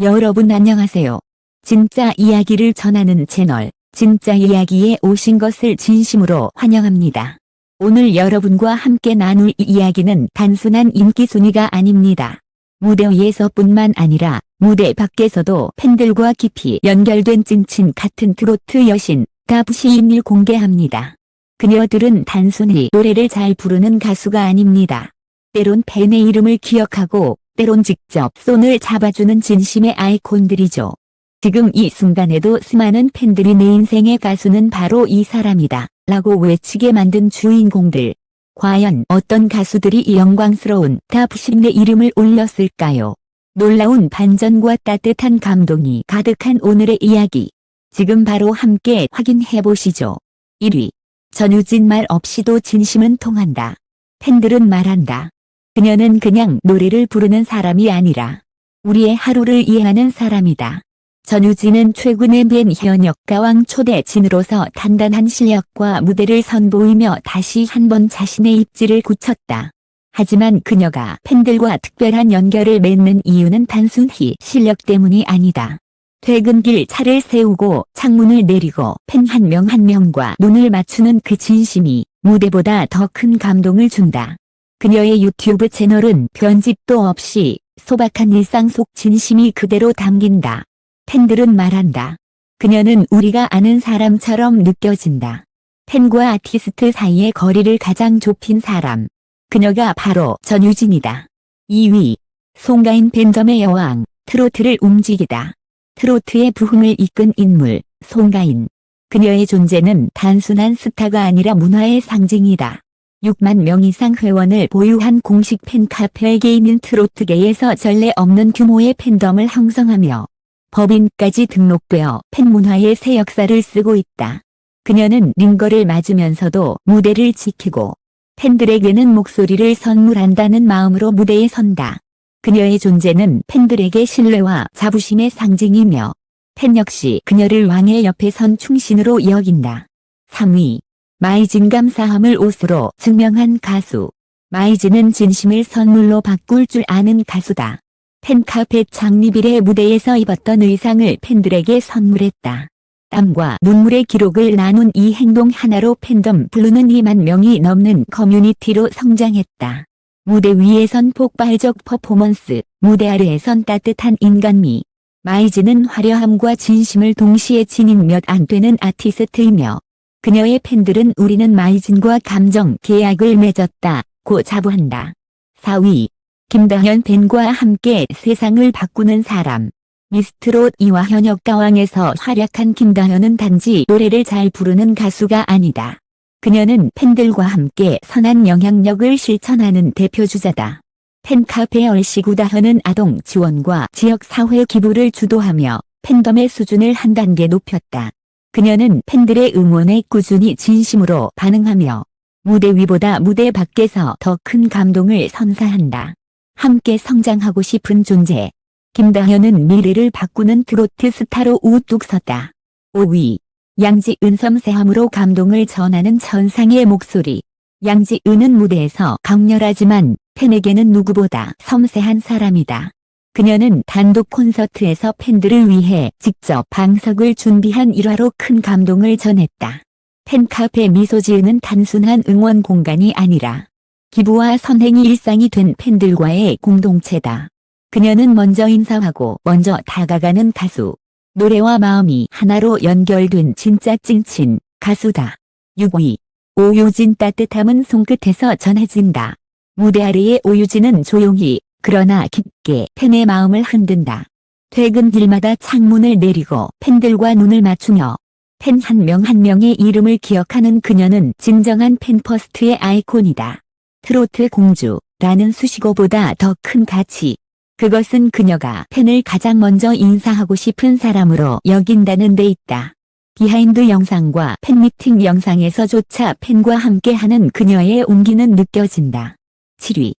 여러분 안녕하세요. 진짜 이야기를 전하는 채널, 진짜 이야기에 오신 것을 진심으로 환영합니다. 오늘 여러분과 함께 나눌 이 이야기는 단순한 인기 순위가 아닙니다. 무대 위에서뿐만 아니라 무대 밖에서도 팬들과 깊이 연결된 찐친 같은 트로트 여신, 다부시인을 공개합니다. 그녀들은 단순히 노래를 잘 부르는 가수가 아닙니다. 때론 팬의 이름을 기억하고 때론 직접 손을 잡아주는 진심의 아이콘들이죠. 지금 이 순간에도 수많은 팬들이 내 인생의 가수는 바로 이 사람이다 라고 외치게 만든 주인공들. 과연 어떤 가수들이 이 영광스러운 다부심의 이름을 올렸을까요? 놀라운 반전과 따뜻한 감동이 가득한 오늘의 이야기. 지금 바로 함께 확인해 보시죠. 1위. 전유진 말 없이도 진심은 통한다. 팬들은 말한다. 그녀는 그냥 노래를 부르는 사람이 아니라 우리의 하루를 이해하는 사람이다. 전유진은 최근에 뵌 현역 가왕 초대진으로서 단단한 실력과 무대를 선보이며 다시 한번 자신의 입지를 굳혔다. 하지만 그녀가 팬들과 특별한 연결을 맺는 이유는 단순히 실력 때문이 아니다. 퇴근길 차를 세우고 창문을 내리고 팬 한 명 한 명과 눈을 맞추는 그 진심이 무대보다 더 큰 감동을 준다. 그녀의 유튜브 채널은 편집도 없이 소박한 일상 속 진심이 그대로 담긴다. 팬들은 말한다. 그녀는 우리가 아는 사람처럼 느껴진다. 팬과 아티스트 사이의 거리를 가장 좁힌 사람. 그녀가 바로 전유진이다. 2위. 송가인 팬덤의 여왕, 트로트를 움직이다. 트로트의 부흥을 이끈 인물, 송가인. 그녀의 존재는 단순한 스타가 아니라 문화의 상징이다. 6만 명 이상 회원을 보유한 공식 팬카페에게 있는 트로트계에서 전례 없는 규모의 팬덤을 형성하며 법인까지 등록되어 팬문화의 새 역사를 쓰고 있다. 그녀는 링거를 맞으면서도 무대를 지키고 팬들에게는 목소리를 선물한다는 마음으로 무대에 선다. 그녀의 존재는 팬들에게 신뢰와 자부심의 상징이며 팬 역시 그녀를 왕의 옆에 선 충신으로 여긴다. 3위 마이진 감사함을 옷으로 증명한 가수. 마이진은 진심을 선물로 바꿀 줄 아는 가수다. 팬카페 창립일의 무대에서 입었던 의상을 팬들에게 선물했다. 땀과 눈물의 기록을 나눈 이 행동 하나로 팬덤 블루는 2만 명이 넘는 커뮤니티로 성장했다. 무대 위에선 폭발적 퍼포먼스, 무대 아래에선 따뜻한 인간미. 마이즈는 화려함과 진심을 동시에 지닌 몇 안 되는 아티스트이며 그녀의 팬들은 우리는 마이진과 감정 계약을 맺었다 고 자부한다. 4위 김다현 팬과 함께 세상을 바꾸는 사람 미스트롯 이와 현역 가왕에서 활약한 김다현은 단지 노래를 잘 부르는 가수가 아니다. 그녀는 팬들과 함께 선한 영향력을 실천하는 대표주자다. 팬카페 얼씨구다현은 아동 지원과 지역사회 기부를 주도하며 팬덤의 수준을 한 단계 높였다. 그녀는 팬들의 응원에 꾸준히 진심으로 반응하며 무대 위보다 무대 밖에서 더 큰 감동을 선사한다. 함께 성장하고 싶은 존재. 김다현은 미래를 바꾸는 트로트 스타로 우뚝 섰다. 5위. 양지은 섬세함으로 감동을 전하는 천상의 목소리. 양지은은 무대에서 강렬하지만 팬에게는 누구보다 섬세한 사람이다. 그녀는 단독 콘서트에서 팬들을 위해 직접 방석을 준비한 일화로 큰 감동을 전했다. 팬카페 미소 지으는 단순한 응원 공간이 아니라 기부와 선행이 일상이 된 팬들과의 공동체다. 그녀는 먼저 인사하고 먼저 다가가는 가수. 노래와 마음이 하나로 연결된 진짜 찐친 가수다. 6위. 오유진 따뜻함은 손끝에서 전해진다. 무대 아래의 오유진은 조용히 그러나 깊게 팬의 마음을 흔든다. 퇴근길마다 창문을 내리고 팬들과 눈을 맞추며 팬 한명한 명의 이름을 기억하는 그녀는 진정한 팬퍼스트의 아이콘이다. 트로트 공주라는 수식어보다 더 큰 가치. 그것은 그녀가 팬을 가장 먼저 인사하고 싶은 사람으로 여긴다는 데 있다. 비하인드 영상과 팬미팅 영상에서조차 팬과 함께하는 그녀의 온기는 느껴진다. 7위.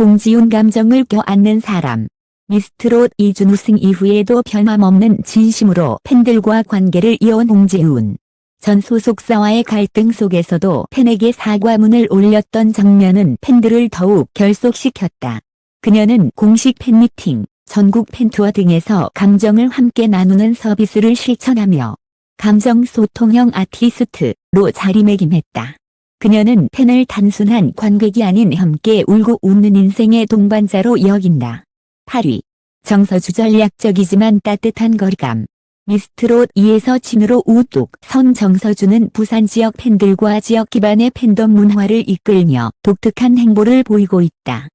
홍지훈 감정을 껴안는 사람. 미스트롯 이준 우승 이후에도 변함없는 진심으로 팬들과 관계를 이어온 홍지훈. 전 소속사와의 갈등 속에서도 팬에게 사과문을 올렸던 장면은 팬들을 더욱 결속시켰다. 그녀는 공식 팬미팅, 전국 팬투어 등에서 감정을 함께 나누는 서비스를 실천하며 감정 소통형 아티스트로 자리매김했다. 그녀는 팬을 단순한 관객이 아닌 함께 울고 웃는 인생의 동반자로 여긴다. 8위. 정서주 전략적이지만 따뜻한 거리감. 미스트롯 2에서 진으로 우뚝 선 정서주는 부산 지역 팬들과 지역 기반의 팬덤 문화를 이끌며 독특한 행보를 보이고 있다.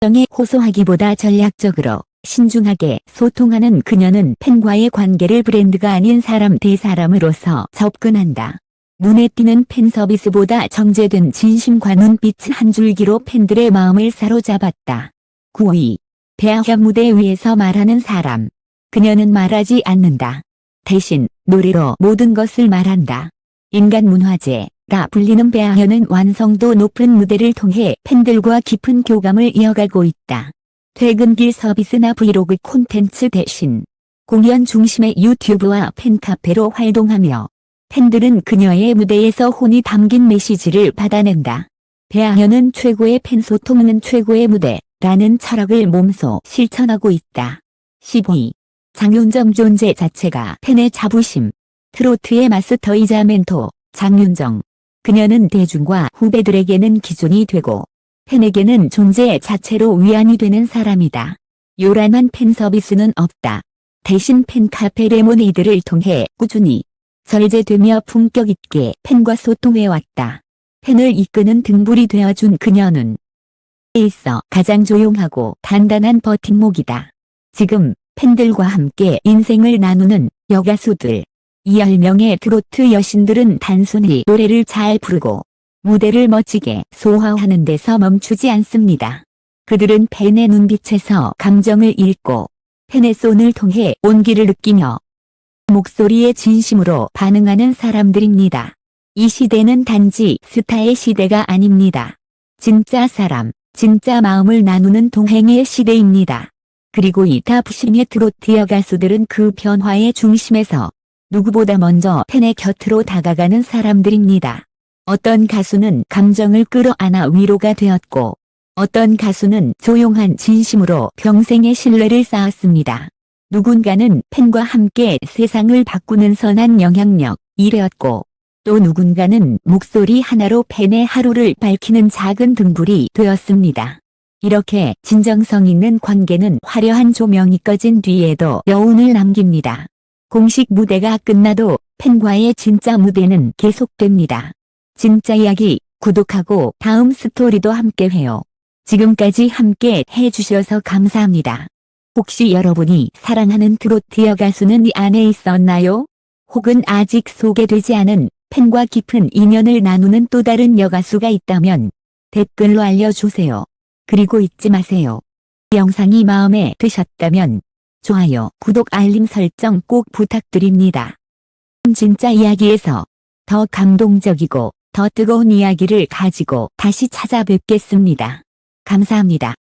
정에 호소하기보다 전략적으로 신중하게 소통하는 그녀는 팬과의 관계를 브랜드가 아닌 사람 대 사람으로서 접근한다. 눈에 띄는 팬 서비스보다 정제된 진심과 눈빛 한 줄기로 팬들의 마음을 사로잡았다. 9위. 대학협 무대 위에서 말하는 사람. 그녀는 말하지 않는다. 대신 노래로 모든 것을 말한다. 인간 문화재 라 불리는 배아현은 완성도 높은 무대를 통해 팬들과 깊은 교감을 이어가고 있다. 퇴근길 서비스나 브이로그 콘텐츠 대신 공연 중심의 유튜브와 팬카페로 활동하며 팬들은 그녀의 무대에서 혼이 담긴 메시지를 받아낸다. 배아현은 최고의 팬 소통은 최고의 무대 라는 철학을 몸소 실천하고 있다. 15위. 장윤정 존재 자체가 팬의 자부심. 트로트의 마스터이자 멘토, 장윤정. 그녀는 대중과 후배들에게는 기준이 되고 팬에게는 존재 자체로 위안이 되는 사람이다. 요란한 팬 서비스는 없다. 대신 팬카페 레모네이드를 통해 꾸준히 절제되며 품격 있게 팬과 소통해왔다. 팬을 이끄는 등불이 되어준 그녀는 에 있어 가장 조용하고 단단한 버팀목이다. 지금 팬들과 함께 인생을 나누는 여가수들. 이 10명의 트로트 여신들은 단순히 노래를 잘 부르고 무대를 멋지게 소화하는 데서 멈추지 않습니다. 그들은 팬의 눈빛에서 감정을 읽고 팬의 손을 통해 온기를 느끼며 목소리에 진심으로 반응하는 사람들입니다. 이 시대는 단지 스타의 시대가 아닙니다. 진짜 사람, 진짜 마음을 나누는 동행의 시대입니다. 그리고 이 탑신의 트로트 여 가수들은 그 변화의 중심에서 누구보다 먼저 팬의 곁으로 다가가는 사람들입니다. 어떤 가수는 감정을 끌어안아 위로가 되었고, 어떤 가수는 조용한 진심으로 평생의 신뢰를 쌓았습니다. 누군가는 팬과 함께 세상을 바꾸는 선한 영향력이 되었고, 또 누군가는 목소리 하나로 팬의 하루를 밝히는 작은 등불이 되었습니다. 이렇게 진정성 있는 관계는 화려한 조명이 꺼진 뒤에도 여운을 남깁니다. 공식 무대가 끝나도 팬과의 진짜 무대는 계속됩니다. 진짜 이야기 구독하고 다음 스토리도 함께 해요. 지금까지 함께 해주셔서 감사합니다. 혹시 여러분이 사랑하는 트로트 여 가수는 이 안에 있었나요? 혹은 아직 소개되지 않은 팬과 깊은 인연을 나누는 또 다른 여가수가 있다면 댓글로 알려주세요. 그리고 잊지 마세요. 영상이 마음에 드셨다면 좋아요, 구독, 알림 설정 꼭 부탁드립니다. 진짜 이야기에서 더 감동적이고 더 뜨거운 이야기를 가지고 다시 찾아뵙겠습니다. 감사합니다.